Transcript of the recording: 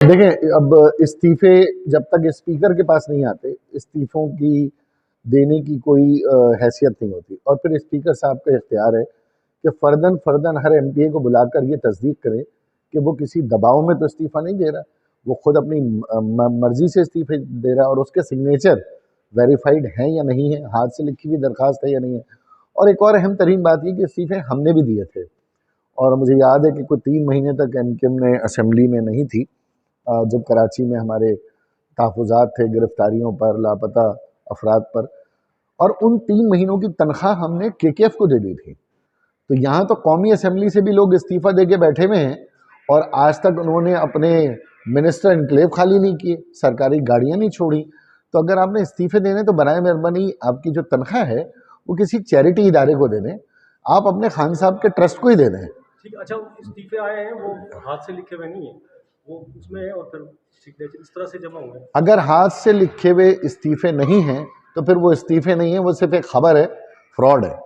देखें, अब इस्तीफे जब तक स्पीकर के पास नहीं आते, इस्तीफों की देने की कोई हैसियत नहीं होती। और फिर स्पीकर साहब का इख्तियार है कि फ़र्दन फ़र्दन हर एम को बुलाकर ये तस्दीक करें कि वो किसी दबाव में तो इस्तीफ़ा नहीं दे रहा, वो खुद अपनी मर्ज़ी से इस्तीफे दे रहा है और उसके सिग्नेचर वेरीफाइड हैं या नहीं है, हाथ से लिखी हुई दरख्वास्त है या नहीं है। और एक और अहम तरीन बात ये कि इस्तीफे हमने भी दिए थे। और मुझे याद है कि कोई तीन महीने तक एम ने असम्बली में नहीं थी। जब कराची में हमारे तहफ़ात थे गिरफ्तारियों पर, लापता अफराद पर, और उन तीन महीनों की तनख्वाह हमने के के एफ़ को दे दी थी। तो यहाँ तो कौमी असम्बली से भी लोग इस्तीफ़ा दे के बैठे हुए हैं, और आज तक उन्होंने अपने मिनिस्टर इनक्लेव खाली नहीं किए, सरकारी गाड़ियाँ नहीं छोड़ी। तो अगर आपने इस्तीफ़े देने तो बरए मेहरबानी आपकी जो तनख्वाह है, वो किसी चैरिटी इदारे को दे दें आप अपने खान साहब के ट्रस्ट को ही दे दें ठीक अच्छा इस्तीफे आए हैं, वो हाथ से लिखे हुए नहीं है? वो उसमें है और फिर सिग्नेचर इस तरह से जमा हुआ है। अगर हाथ से लिखे हुए इस्तीफे नहीं हैं तो फिर वो इस्तीफे नहीं है, वो सिर्फ़ एक खबर है, फ्रॉड है।